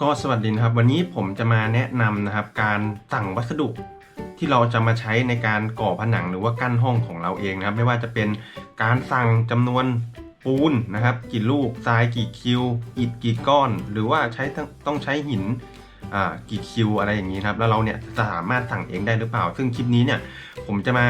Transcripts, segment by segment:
ก็สวัสดีนะครับ วันนี้ผมจะมาแนะนำนะครับ การสั่งวัสดุที่เราจะมาใช้ในการก่อผนังหรือว่ากั้นห้องของเราเองนะครับ ไม่ว่าจะเป็นการสั่งจำนวนปูนนะครับกี่ลูกทรายกี่คิวอิฐกี่ก้อน หรือว่าใช้ต้องต้องใช้หินอ่ากี่คิวอะไรอย่างนี้ครับแล้วเราเนี่ยสามารถสั่งเองได้หรือเปล่า ซึ่งคลิปนี้เนี่ยผมจะมา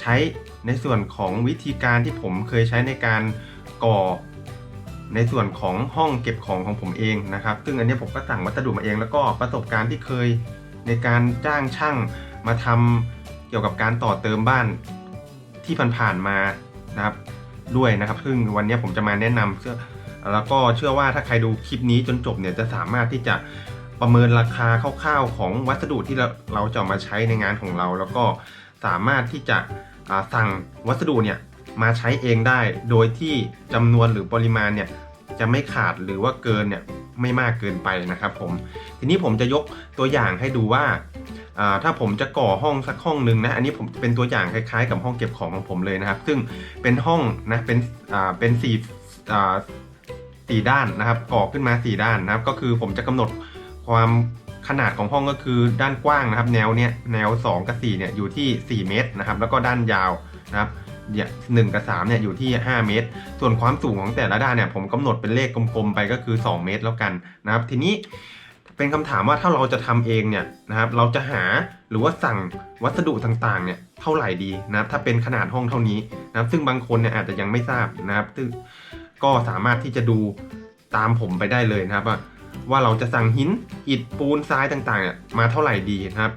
ใช้ในส่วนของวิธีการที่ผมเคยใช้ในการก่อ ในส่วนของห้องเก็บของของผมเองนะครับ ซึ่งอันนี้ผมก็สั่งวัสดุมาเอง แล้วก็ประสบการณ์ที่เคยในการจ้างช่างมาทำเกี่ยวกับการต่อเติมบ้านที่ผ่านๆมานะครับด้วยนะครับ ซึ่งวันนี้ผมจะมาแนะนำเชื่อแล้วก็เชื่อว่าถ้าใครดูคลิปนี้จนจบเนี่ยจะสามารถที่จะประเมินราคาคร่าวๆของวัสดุที่เราเราจะมาใช้ในงานของเรา แล้วก็สามารถที่จะสั่งวัสดุเนี่ย มาใช้เองได้ โดยที่จำนวนหรือปริมาณเนี่ยจะไม่ขาดหรือว่าเกินเนี่ยไม่มากเกินไปนะครับผม ทีนี้ผมจะยกตัวอย่างให้ดูว่า ถ้าผมจะก่อห้องสักห้องหนึ่งนะ อันนี้ผมเป็นตัวอย่างคล้ายๆ กับห้องเก็บของของผมเลยนะครับ ซึ่งเป็นห้องนะเป็นเป็นสี่สี่ด้านนะครับ ก่อขึ้นมาสี่ด้านนะครับ ก็คือผมจะกำหนดความขนาดของห้องก็คือด้านกว้างนะครับ แนวเนี้ยแนว 2 กับ4เนี่ยอยู่ที่ 4 เมตรนะครับ แล้วก็ด้านยาวนะครับ หนึ่งกับ3เนี่ยอยู่ที่ 5 เมตร ส่วนความสูงของแต่ละด้านเนี่ยผมกำหนดเป็นเลขกลมๆไปก็คือ 2 เมตรแล้วกันนะครับ ทีนี้เป็นคำถามว่าถ้าเราจะทำเองเนี่ยนะครับเราจะหาหรือว่าสั่งวัสดุต่างๆเนี่ยเท่าไหร่ดีนะครับถ้าเป็นขนาดห้องเท่านี้นะครับซึ่งบางคนเนี่ยอาจจะยังไม่ทราบนะครับซึ่งก็สามารถที่จะดูตามผมไปได้เลยนะครับว่าว่าเราจะสั่งหินอิฐปูนทรายต่างๆเนี่ยมาเท่าไหร่ดีนะครับ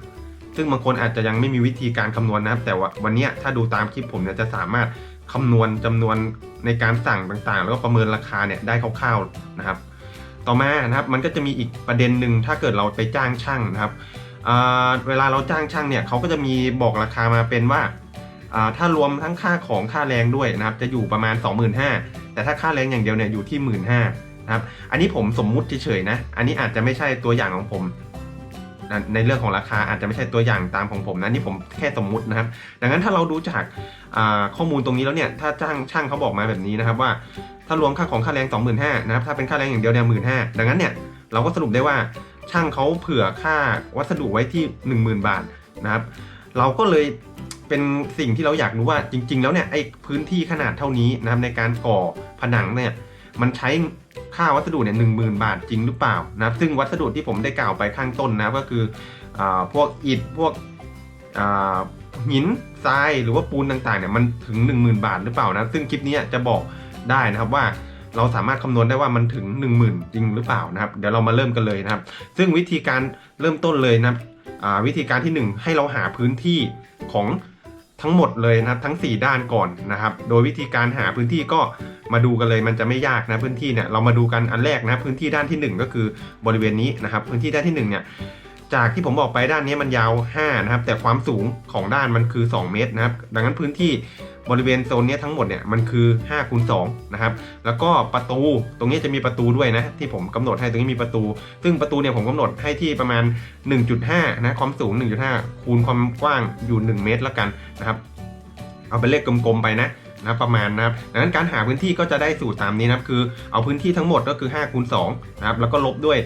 ซึ่งบางคนอาจจะยังไม่มีวิธีการคำนวณนะครับ แต่ว่าวันนี้ถ้าดูตามคลิปผมเนี่ยจะสามารถคำนวณจำนวนในการสั่งต่างๆ แล้วก็ประเมินราคาเนี่ยได้คร่าวๆนะครับ ต่อมานะครับมันก็จะมีอีกประเด็นหนึ่งถ้าเกิดเราไปจ้างช่างนะครับเวลาเราจ้างช่างเนี่ยเขาก็จะมีบอกราคามาเป็นว่าถ้ารวมทั้งค่าของค่าแรงด้วยนะครับ จะอยู่ประมาณ 25,000แต่ถ้าค่าแรงอย่างเดียวเนี่ยอยู่ที่ 15,000นะครับ อันนี้ผมสมมุติเฉยๆนะ อันนี้อาจจะไม่ใช่ตัวอย่างของผม ในเรื่องของราคาอาจจะไม่ใช่ตัวอย่างตามของผมนะนี่ผมแค่สมมุตินะครับ ดังนั้นถ้าเราดูจากข้อมูลตรงนี้แล้วเนี่ยถ้าจ้างช่างเขาบอกมาแบบนี้นะครับว่าถ้ารวมค่าของค่าแรง 25,000นะครับถ้าเป็นค่าแรงอย่างเดียวเนี่ยหมื่นห้าดังนั้นเนี่ยเราก็สรุปได้ว่าช่างเขาเผื่อค่าวัสดุไว้ที่ 10,000 บาทนะครับ เราก็เลยเป็นสิ่งที่เราอยากรู้ว่าจริง ๆ แล้วเนี่ยไอ้พื้นที่ขนาดเท่านี้นะครับในการก่อผนังเนี่ยมันใช้ ค่าวัสดุเนี่ยหนึ่งหมื่นบาทจริงหรือเปล่านะซึ่งวัสดุที่ผมได้กล่าวไปข้างต้นนะก็คืออพวกอิฐพวกหินทรายหรือว่าปูนต่างๆเนี่ยมันถึง 10,000 บาทหรือเปล่านะซึ่งคลิปนี้จะบอกได้นะครับว่าเราสามารถคำนวณได้ว่ามันถึง 1 0,000 จริงหรือเปล่านะครับ เดี๋ยวเรามาเริ่มกันเลยนะครับ ซึ่งวิธีการเริ่มต้นเลยนะวิธีการที่ 1 ให้เราหาพื้นที่ของทั้งหมดเลยนะครับทั้ง 4 ด้านก่อนนะครับ โดยวิธีการหาพื้นที่ก็ มาดูกันเลยมันจะไม่ยากนะพื้นที่เนี่ยเรามาดูกันอันแรกนะพื้นที่ด้านที่ 1 ก็คือบริเวณนี้นะครับ พื้นที่ด้านที่1เนี่ยจากที่ผมบอกไปด้านนี้มันยาว5นะครับแต่ความสูงของด้านมันคือ 2 เมตรนะครับดังนั้นพื้นที่บริเวณโซนนี้ทั้งหมดเนี่ยมันคือ5คูณ2นะครับแล้วก็ประตูตรงนี้จะมีประตูด้วยนะที่ผมกำหนดให้ตรงนี้มีประตู ซึ่งประตูเนี่ยผมกำหนดให้ที่ประมาณ 1.5นะความสูง 1.5 คูณความกว้างอยู่ 1 เมตรแล้วกันนะครับเอาเป็นเลขกลมๆไปนะ นะประมาณนะครับดังนั้นการหาพื้นที่ก็จะได้สูตรตามนี้นะครับคือเอาพื้นที่ทั้งหมดก็คือ5คูณ2นะครับแล้วก็ลบด้วย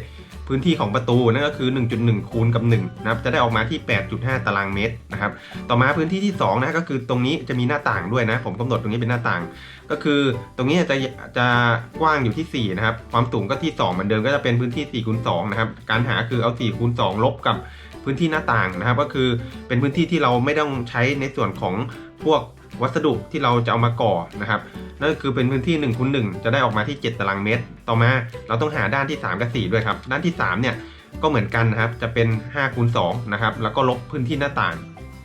พื้นที่ของประตูนั่นก็คือ 1.1 คูณกับ1นะครับจะได้ออกมาที่ 8.5 ตารางเมตรนะครับต่อมาพื้นที่ที่2นะก็คือตรงนี้จะมีหน้าต่างด้วยนะผมกำหนดตรงนี้เป็นหน้าต่าง ก็คือตรงนี้จะจะกว้างอยู่ที่4นะครับความสูงก็ที่2เหมือนเดิมก็จะเป็นพื้นที่4คูณ2นะครับการหาคือเอา4คูณ2ลบกับพื้นที่หน้าต่างนะครับ ก็คือเป็นพื้นที่ที่เราไม่ต้องใช้ในส่วนของพวก วัสดุที่เราจะเอามาก่อนะครับนั่นคือเป็นพื้นที่1คูณ1จะได้ออกมาที่ 7 ตารางเมตร ต่อมาเราต้องหาด้านที่ 3 กับ 4 ด้วยครับ ด้านที่ 3 เนี่ยก็เหมือนกันนะครับ จะเป็น5คูณ2นะครับ แล้วก็ลบพื้นที่หน้าต่าง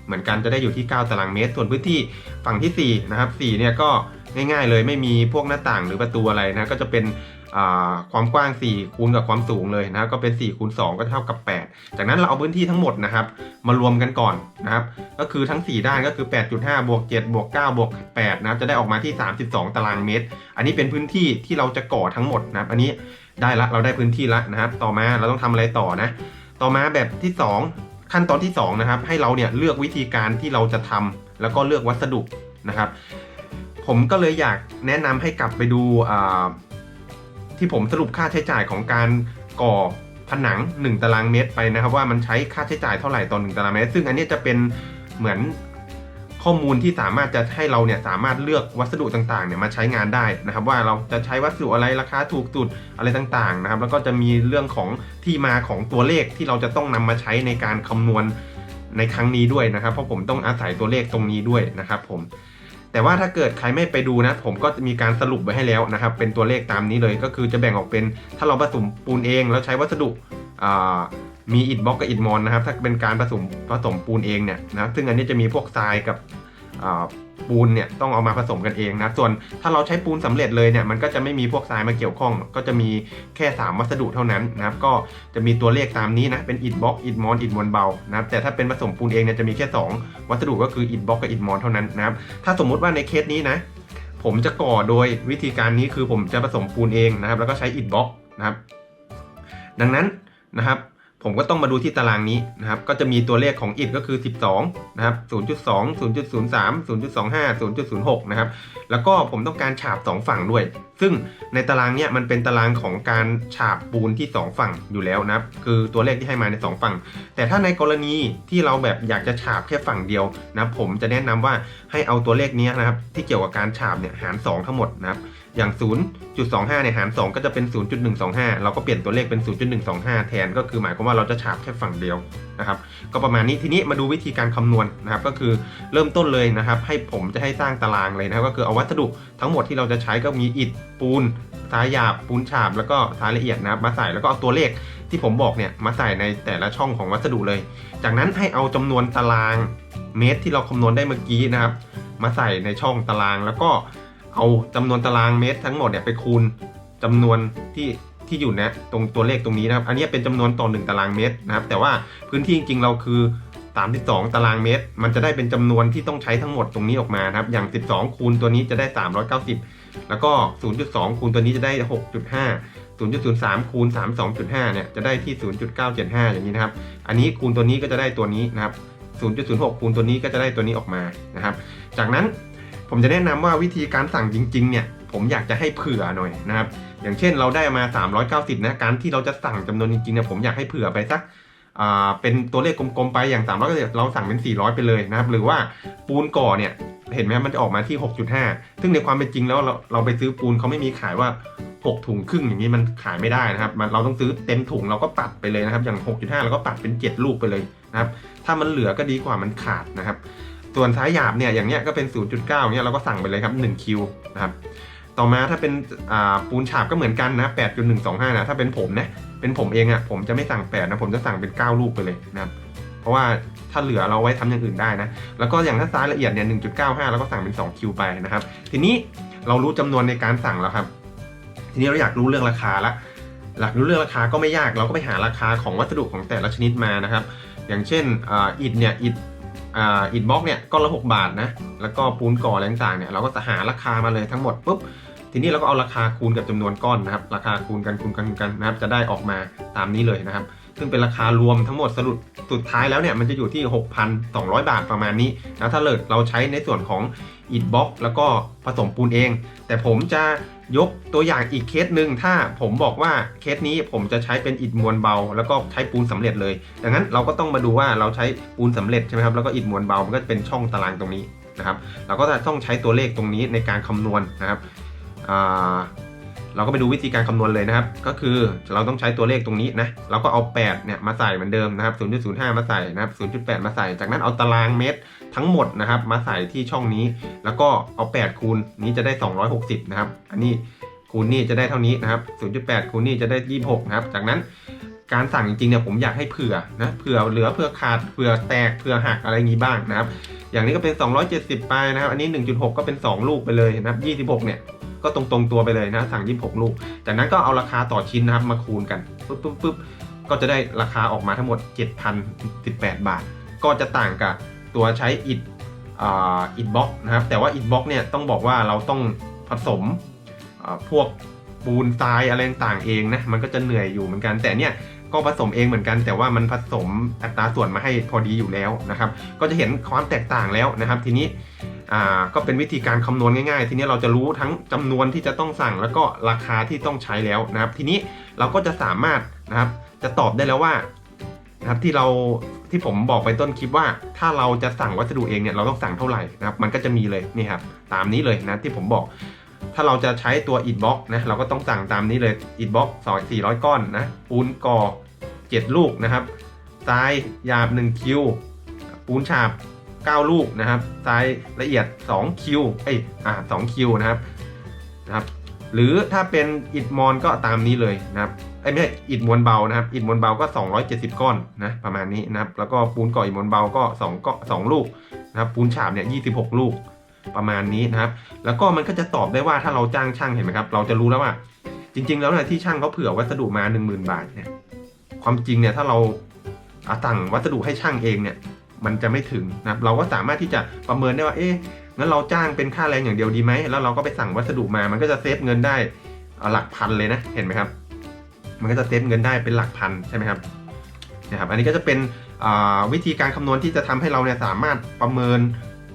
เหมือนกันจะได้อยู่ที่ 9 ตารางเมตร ส่วนพื้นที่ฝั่งที่4นะครับ4เนี่ยก็ง่ายๆเลยไม่มีพวกหน้าต่างหรือประตูอะไรนะ ก็จะเป็น ความกว้าง4คูณกับความสูงเลยนะครับก็เป็น4คูณ2ก็เท่ากับ 8 จากนั้นเราเอาพื้นที่ทั้งหมดนะครับ มารวมกันก่อนนะครับ ก็คือทั้ง 4 ด้านก็คือ 8.5บวก7บวก9บวก8นะครับจะได้ออกมาที่ 32 ตารางเมตร อันนี้เป็นพื้นที่ที่เราจะก่อทั้งหมดนะครับ อันนี้ได้ละเราได้พื้นที่ละนะครับ ต่อมาเราต้องทำอะไรต่อนะ ต่อมาแบบที่ 2 ขั้นตอนที่2นะครับให้เราเนี่ยเลือกวิธีการที่เราจะทำแล้วก็เลือกวัสดุนะครับ ผมก็เลยอยากแนะนำให้กลับไปดูอ่า ที่ผมสรุปค่าใช้จ่ายของการก่อผนัง 1 ตารางเมตรไปนะครับ ว่ามันใช้ค่าใช้จ่ายเท่าไหร่ต่อ1ตารางเมตร ซึ่งอันนี้จะเป็นเหมือนข้อมูลที่สามารถจะให้เราเนี่ยสามารถเลือกวัสดุต่างๆเนี่ยมาใช้งานได้นะครับ ว่าเราจะใช้วัสดุอะไรราคาถูกสุดอะไรต่างๆนะครับ แล้วก็จะมีเรื่องของที่มาของตัวเลขที่เราจะต้องนำมาใช้ในการคำนวณในครั้งนี้ด้วยนะครับ เพราะผมต้องอาศัยตัวเลขตรงนี้ด้วยนะครับผม แต่ว่าถ้าเกิดใครไม่ไปดูนะ ผมก็จะมีการสรุปไว้ให้แล้วนะครับ เป็นตัวเลขตามนี้เลยก็คือจะแบ่งออกเป็นถ้าเราผสมปูนเองแล้วใช้วัสดุมีอิฐบล็อกกับอิฐมอนนะครับ ถ้าเป็นการผสมผสมปูนเองเนี่ยนะซึ่งอันนี้จะมีพวกทรายกับ ปูนเนี่ยต้องเอามาผสมกันเองนะ ส่วนถ้าเราใช้ปูนสำเร็จเลยเนี่ยมันก็จะไม่มีพวกทรายมาเกี่ยวข้อง ก็จะมีแค่ 3 วัสดุเท่านั้นนะครับ ก็จะมีตัวเลขตามนี้นะ เป็นอิฐบล็อก อิฐมอน อิฐมวลเบานะครับ แต่ถ้าเป็นผสมปูนเองเนี่ยจะมีแค่ 2 วัสดุก็คืออิฐบล็อกกับอิฐมอนเท่านั้นนะครับ ถ้าสมมุติว่าในเคสนี้นะ ผมจะก่อโดยวิธีการนี้คือผมจะผสมปูนเองนะครับ แล้วก็ใช้อิฐบล็อกนะครับ ดังนั้นนะครับ ผมก็ต้องมาดูที่ตารางนี้นะครับ ก็จะมีตัวเลขของอิฐก็คือ 12 นะครับ 0.2 0.03 0.25 0.06 นะครับ แล้วก็ผมต้องการฉาบ 2 ฝั่งด้วย ซึ่งในตารางเนี้ยมันเป็นตารางของการฉาบปูนที่ 2 ฝั่งอยู่แล้วนะครับ คือตัวเลขที่ให้มาใน 2 ฝั่ง แต่ถ้าในกรณีที่เราแบบอยากจะฉาบแค่ฝั่งเดียวนะครับผมจะแนะนำว่าให้เอาตัวเลขนี้นะครับที่เกี่ยวกับการฉาบเนี่ยหาร 2 ทั้งหมดนะครับ อย่าง 0.25เนี่ยหาร 2 ก็จะเป็น 0.125 เราก็เปลี่ยนตัวเลขเป็น 0.125 แทน ก็คือหมายความว่าเราจะฉาบแค่ฝั่งเดียวนะครับ ก็ประมาณนี้ ทีนี้มาดูวิธีการคำนวณนะครับ ก็คือเริ่มต้นเลยนะครับ ให้ผมจะให้สร้างตารางเลยนะครับ ก็คือเอาวัสดุทั้งหมดที่เราจะใช้ก็มีอิฐปูนทรายหยาบปูนฉาบ แล้วก็ทรายละเอียดนะครับ มาใส่ แล้วก็เอาตัวเลขที่ผมบอกเนี่ยมาใส่ในแต่ละช่องของวัสดุเลย จากนั้นให้เอาจำนวนตารางเมตรที่เราคำนวณได้เมื่อกี้นะครับ มาใส่ในช่องตารางแล้วก็ เอาจำนวนตารางเมตรทั้งหมดเนี่ยไปคูณจำนวนที่ที่อยู่นะตรงตัวเลขตรงนี้นะครับ อันนี้เป็นจำนวนต่อ 1 ตารางเมตรนะครับ แต่ว่าพื้นที่จริงๆเราคือ 32 ตารางเมตร มันจะได้เป็นจำนวนที่ต้องใช้ทั้งหมดตรงนี้ออกมานะครับ อย่าง 12 คูณตัวนี้จะได้ 390 แล้วก็ 0.2 คูณตัวนี้จะได้ 6.5 0.03 คูณ 32.5 เนี่ย จะได้ที่ 0.975 อย่างนี้นะครับ อันนี้คูณตัวนี้ก็จะได้ตัวนี้นะครับ 0.06 คูณตัวนี้ก็จะได้ตัวนี้ออกมานะครับ จากนั้น ผมจะแนะนำว่าวิธีการสั่งจริงๆเนี่ยผมอยากจะให้เผื่อหน่อยนะครับ อย่างเช่นเราได้มา 390 นะการที่เราจะสั่งจำนวนจริงๆเนี่ยผมอยากให้เผื่อไปสักอ่าเป็นตัวเลขกลมๆไปอย่าง390เราสั่งเป็น 400 ไปเลยนะครับ หรือว่าปูนก่อเนี่ยเห็นไหมมันจะออกมาที่ 6.5 ซึ่งในความเป็นจริงแล้วเราเราไปซื้อปูนเขาไม่มีขายว่า 6 ถุงครึ่งอย่างนี้มันขายไม่ได้นะครับมันเราต้องซื้อเต็มถุงเราก็ปัดไปเลยนะครับ อย่าง 6.5 เราก็ปัดเป็น 7 ลูกไปเลยนะครับ ถ้ามันเหลือก็ดีกว่ามันขาดนะครับ ส่วนท้ายหยาบเนี่ยอย่างเนี้ยก็เป็น 0.9เนี่ยเราก็สั่งไปเลยครับ1คิวนะครับต่อมาถ้าเป็นปูนฉาบก็เหมือนกันนะ 8.125 นะถ้าเป็นผมนะเป็นผมเองอะ่ะผมจะไม่สั่ง 8 นะผมจะสั่งเป็น 9 ลูกไปเลยนะครับเพราะว่าถ้าเหลือเราไว้ทำอย่างอื่นได้นะ แล้วก็อย่างถ้าซ้ายละเอียดเนี่ย 1.95 แล้วก็สั่งเป็น 2 คิวไปนะครับ ทีนี้เรารู้จำนวนในการสั่งแล้วครับ ทีนี้เราอยากรู้เรื่องราคาละหลักรู้เรื่องราคาก็ไม่ยาก เราก็ไปหาราคาของวัสดุของแต่ละชนิดมานะครับ อย่างเช่นอาอิฐเนี่ย อิฐ อ่าอิฐบล็อกเนี่ยก้อนละ6บาทนะแล้วก็ปูนก่ออะไรต่างเนี่ยเราก็จะหาราคามาเลยทั้งหมดปุ๊บทีนี้เราก็เอาราคาคูณกับจำนวนก้อนนะครับ ราคาคูณกันคูณกันกันนะครับ จะได้ออกมาตามนี้เลยนะครับ ซึ่งเป็นราคารวมทั้งหมดสรุปสุดท้ายแล้วเนี่ยมันจะอยู่ที่ 6,200 บาทประมาณนี้นะถ้าเลิศเราใช้ในส่วนของอิฐบล็อกแล้วก็ผสมปูนเอง แต่ผมจะ ยกตัวอย่างอีกเคสหนึ่งถ้าผมบอกว่าเคสนี้ผมจะใช้เป็นอิฐมวลเบา แล้วก็ใช้ปูนสำเร็จเลยดังนั้นเราก็ต้องมาดูว่าเราใช้ปูนสำเร็จใช่ไหมครับแล้วก็อิฐมวลเบามันก็เป็นช่องตารางตรงนี้นะครับ เราก็จะต้องใช้ตัวเลขตรงนี้ในการคำนวณนะครับอ่า เราก็ไปดูวิธีการคำนวณเลยนะครับ ก็คือเราต้องใช้ตัวเลขตรงนี้นะ เราก็เอา 8 เนี่ยมาใส่เหมือนเดิมนะครับ 0.05 มาใส่นะครับ 0.8 มาใส่ จากนั้นเอาตารางเมตรทั้งหมดนะครับ มาใส่ที่ช่องนี้ แล้วก็เอา 8 คูณนี้จะได้ 260 นะครับ อันนี้คูณนี่จะได้เท่านี้นะครับ 0.8 คูณนี่จะได้ 26 นะครับ จากนั้น การสั่งจริงๆเนี่ยผมอยากให้เผื่อนะเผื่อเหลือเผื่อขาดเผื่อแตกเผื่อหักอะไรอย่างนี้บ้างนะครับ อย่างนี้ก็เป็น 270 ไปนะครับ อันนี้ 1.6 ก็เป็น 2 ลูกไปเลยนะครับ26 เนี่ยก็ตรงตรงตัวไปเลยนะสั่ง 26 ลูก จากนั้นก็เอาราคาต่อชิ้นนะครับมาคูณกันปุ๊บปุ๊บปุ๊บก็จะได้ราคาออกมาทั้งหมด 7,018 บาท ก็จะต่างกับตัวใช้อิฐอ่าอิฐบล็อกนะครับ แต่ว่าอิฐบล็อกเนี่ยต้องบอกว่าเราต้องผสมพวกปูนทรายอะไรต่างเองนะมันก็จะเหนื่อยอยู่เหมือนกันแต่เนี่ย ก็ผสมเองเหมือนกัน แต่ว่ามันผสมอัตราส่วนมาให้พอดีอยู่แล้วนะครับ ก็จะเห็นความแตกต่างแล้วนะครับ ทีนี้ก็เป็นวิธีการคำนวณง่ายๆ ทีนี้เราจะรู้ทั้งจำนวนที่จะต้องสั่งแล้วก็ราคาที่ต้องใช้แล้วนะครับ ทีนี้เราก็จะสามารถนะครับจะตอบได้แล้วว่านะครับที่เราที่ผมบอกไปต้นคลิปว่า ถ้าเราจะสั่งวัสดุเองเนี่ยเราต้องสั่งเท่าไหร่นะครับ มันก็จะมีเลยนี่ครับตามนี้เลยนะที่ผมบอก ถ้าเราจะใช้ตัวอิฐบล็อกนะเราก็ต้องสั่งตามนี้เลยอิฐบล็อกสองสี่ร้อยก้อนนะปูนก่อเจ็ดลูกนะครับทรายหยาบ 1 คิว ปูนฉาบ 9 ลูกนะครับทรายละเอียด 2 คิวเอ้ยอ่า2คิวนะครับนะครับ หรือถ้าเป็นอิฐมอนก็ตามนี้เลยนะครับไอ้ไม่ใช่อิฐมวลเบานะครับอิฐมวลเบาก็ 270 ก้อนนะประมาณนี้นะครับแล้วก็ปูนก่ออิฐมวลเบาก็2ก็2ลูกนะครับปูนฉาบเนี่ย26 ลูก ประมาณนี้นะครับ แล้วก็มันก็จะตอบได้ว่าถ้าเราจ้างช่างเห็นไหมครับ เราจะรู้แล้วว่า จริง ๆ แล้วเนี่ยที่ช่างเขาเผื่อวัสดุมา 10,000 บาทเนี่ย ความจริงเนี่ยถ้าเราอะสั่งวัสดุให้ช่างเองเนี่ย มันจะไม่ถึงนะครับ เราก็สามารถที่จะประเมินได้ว่า เอ๊ะงั้นเราจ้างเป็นค่าแรงอย่างเดียวดีไหมแล้วเราก็ไปสั่งวัสดุมา มันก็จะเซฟเงินได้หลักพันเลยนะเห็นไหมครับ มันก็จะเซฟเงินได้เป็นหลักพันใช่ไหมครับนะครับ อันนี้ก็จะเป็นวิธีการคำนวณที่จะทำให้เราเนี่ยสามารถประเมิน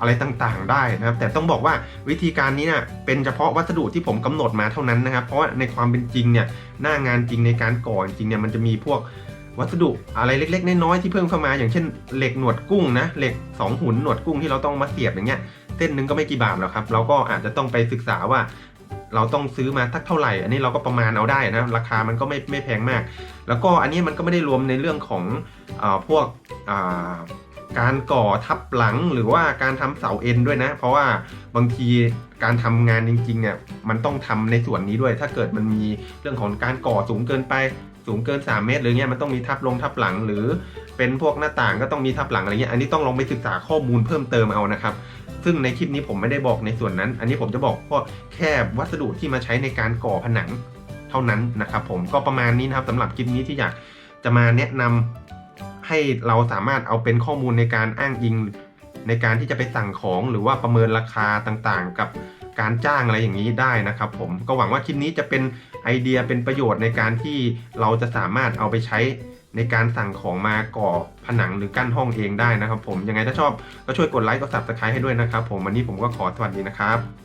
อะไรต่างๆ ได้นะครับ แต่ต้องบอกว่าวิธีการนี้เนี่ยเป็นเฉพาะวัสดุที่ผมกำหนดมาเท่านั้นนะครับ เพราะว่าในความเป็นจริงเนี่ยหน้างานจริงในการก่อจริงเนี่ยมันจะมีพวกวัสดุอะไรเล็ก ๆ น้อยๆที่เพิ่มเข้ามา อย่างเช่นเหล็กหนวดกุ้งนะเหล็ก 2 หุ่นหนวดกุ้งที่เราต้องมาเสียบอย่างเงี้ยเส้นหนึงก็ไม่กี่บาทหรอกครับเราก็อาจจะต้องไปศึกษาว่า เราต้องซื้อมาทักเท่าไหร่ อันนี้เราก็ประมาณเอาได้นะราคามันก็ไม่ไม่แพงมาก แล้วก็อันนี้มันก็ไม่ได้รวมในเรื่องของอพวก การก่อทับหลังหรือว่าการทำเสาเอ็นด้วยนะ เพราะว่าบางทีการทำงานจริงๆเนี่ยมันต้องทำในส่วนนี้ด้วย ถ้าเกิดมันมีเรื่องของการก่อสูงเกินไปสูงเกิน 3 เมตรหรือเงี้ยมันต้องมีทับลงทับหลังหรือเป็นพวกหน้าต่างก็ต้องมีทับหลังอะไรเงี้ยอันนี้ต้องลองไปศึกษาข้อมูลเพิ่มเติมเอานะครับ ซึ่งในคลิปนี้ผมไม่ได้บอกในส่วนนั้น อันนี้ผมจะบอกเพราะแค่วัสดุที่มาใช้ในการก่อผนังเท่านั้นนะครับ ผมก็ประมาณนี้นะครับสำหรับคลิปนี้ที่อยากจะมาแนะนำ ให้เราสามารถเอาเป็นข้อมูลในการอ้างอิง ในการที่จะไปสั่งของหรือว่าประเมินราคาต่างๆ กับการจ้างอะไรอย่างนี้ได้นะครับ ผมก็หวังว่าคลิปนี้จะเป็นไอเดียเป็นประโยชน์ในการที่เราจะสามารถเอาไปใช้ในการสั่งของมาก่อผนังหรือกั้นห้องเองได้นะครับ ผมยังไงถ้าชอบก็ช่วยกดไลค์กด subscribe ให้ด้วยนะครับ ผมวันนี้ผมก็ขอสวัสดีนะครับ